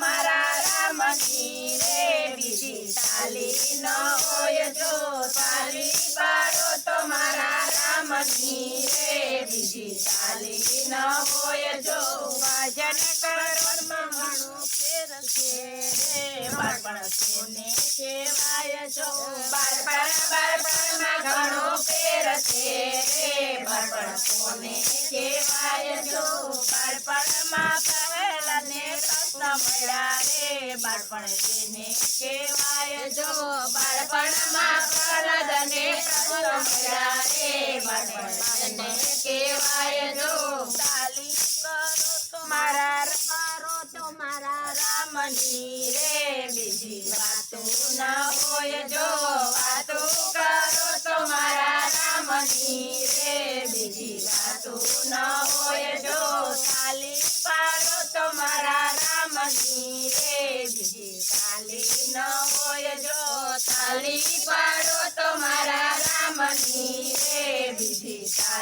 મારા રામની રે, બીજી તાલી ન હોય જો તાલી પાડો તો મારા રામની રે, બીજી તાલી ન હોય જો ભજન જો, બાળપણ, બાળપણમાં ઘણો ફેર છે જો, બાળપણમાં પહેલાને કૃષ્ણ મળ્યા રે બાળપણ તેને કહેવાય, જો બાળપણમાં પ્રહલાદને કૃષ્ણ મળ્યા રે બાળપણ તેને કહેવાય, જો ચાલી કરો તો મારા કરો તો મારા રામની રે, બીજી વાતો ના હોય, જો વાતો કરો તો મારા રામની રે, બીજી વાતો ના હોય.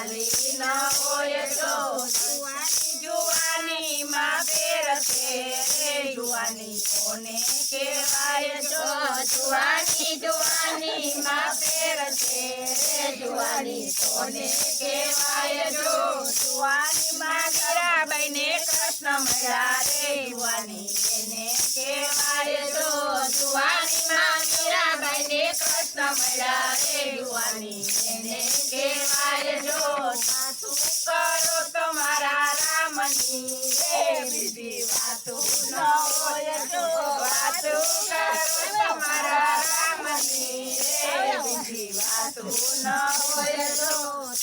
ચાલી ન જો જુવાની જુવાની માં ફેર જુવાની કોને કહેવાય જો જુવાની જુવાની માં ફેર જુવાની કોને કહેવાય જો જુવાની માં મીરાબાઈ કૃષ્ણ મળ્યા રે. જુવાની એને કહેવાય જુવાની કૃષ્ણ મળ્યા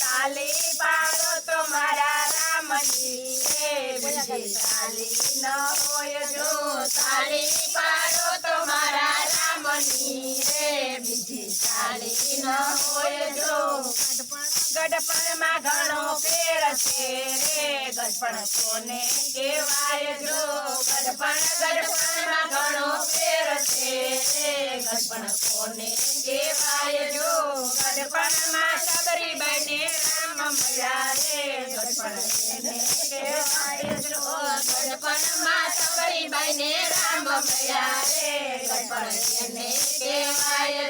તાલી પાડો તો મારા રામની તાલી ન હોય જો તાલી પાડો તો મારા રામની રે બીજી તાલી ન હોય જો. ગડપણમાં ઘણો ફેર છે રે. ગડપણ કોને કહેવાય જો, ગડપણ ગડપણમાં ઘણો ફેર છે રે. ગડપણ કોને કહેવાય જો, ગડપણમાં સબરીબાઈને રામ મળ્યા રે. ગડપણ એને કહેવાય જો, ગડપણમાં સબરીબાઈને રામ મળ્યા રે. ગડપણ એને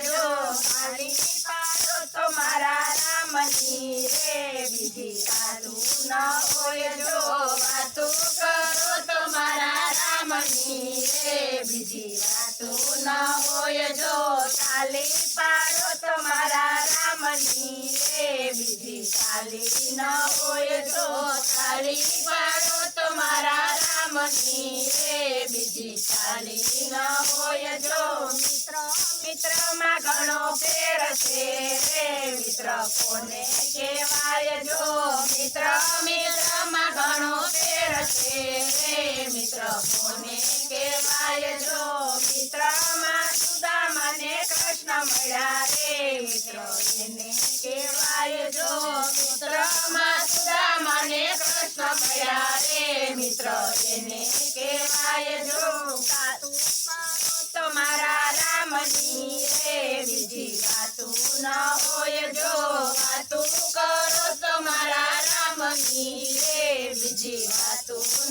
જો ખાલી પાડો તો મારા રામની રે બીજી સારું ન હોય જો વાતો કરો તો મારા રામની રે બીજી વાતો ન હોય જો તાલી પાડો તો મારા રામની રે બીજી ચાલી ન હોય જો તાલી પાડો તો મારા રામની રે બીજી ચાલી ન હોય જો મિત્ર મિત્રમાં ઘણો ફેર છે કોને કહેવાય જો? મિત્ર, મિત્રમાં ઘણો ફેર છે. મિત્ર, કોને કહેવાય જો? મિત્રમાં સુદામાને કૃષ્ણ મળ્યા રે. મિત્ર, એને કહેવાય જો? મિત્રમાં સુદામાને કૃષ્ણ મળ્યા રે. મિત્ર, એને કહેવાય જો? કાતું તો મારા રામની રે. બીજી વાતું ન હોય જો?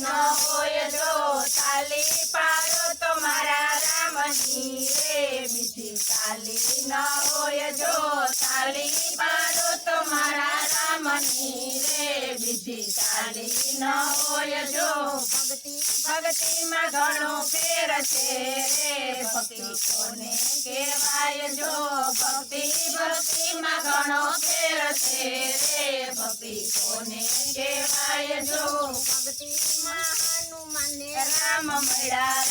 ન હોય જો તાલી પાડો તો મારા રામની રે. બીજી તાલી ન હોય જો તાલી પાડો તો મારા રામની રે. બીજી તાલી ન હોય જો ભક્તિ ભક્તિમાં ઘણો ફેર છે રે. ભક્તિ કોને કહેવાય જો? ભક્તિ ભક્તિમાં ઘણો ફેર છે રે. ભક્તિ કોને કહેવાય જો? રામ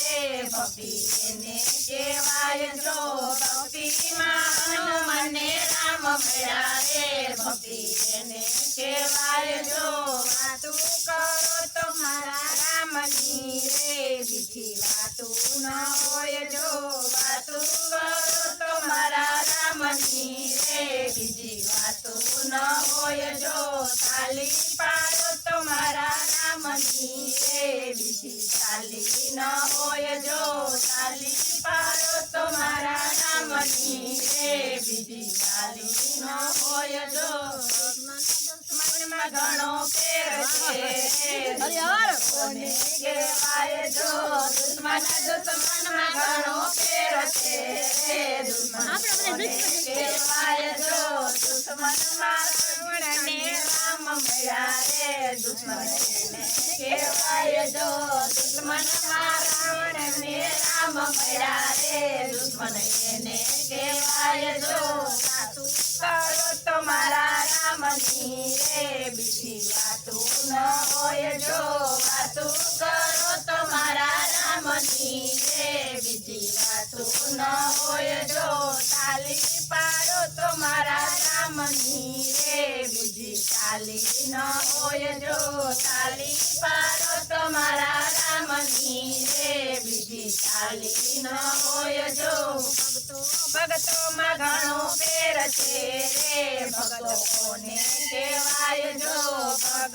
રે પપીને એને કહેવાય જો ભક્તિમાં મને રામ મળ્યા રે પપીને એને કહેવાય જો. વાતું કરો તો મારા રામની રે બીજી વાતું ન હોય જો. વાતું કરો તો મારા રામની રે બીજી વાતું ન હોય જો. તાલી પાડો તો મારા રામની દેવી ચાલી ન હોય જો ચાલી પારો તો મારા રામની બીજી તાલી ન હોય જો દુશ્મન ઘણો ફેર છે કહેવાય જો દુશ્મન. દુશ્મનમાં ઘણો ફેર છે દુશ્મનોને રે દુશ્મનોને કહેવાય જો દુશ્મનમાં રાવણને રામ મળ્યા રે દુશ્મન એને કહેવાય જો સાચું કરો તો મારા રામની રે બીજી વાતું ન હોય જો વાતું કરો ન હોય જો તાલી પાડો તો મારા રામની રે બીજી તાલી ન હોય જો તાલી પાડો તો મારા રામની રે બીજી તાલી ન હોય જો ભક્તો માં ઘણો ફેર છે રે. ભક્તો કોને કહેવાય જો? ભગત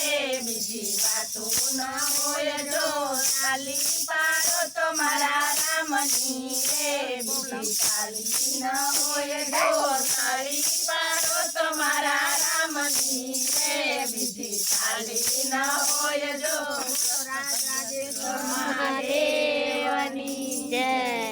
બીજી વાતું ન હોય જો તાલી પાડો તો મારા રામની રે. બીજી તાલી ન હોય જો તાલી પાડો તો મારા રામની રે. બીજી તાલી ન હોય જો જય.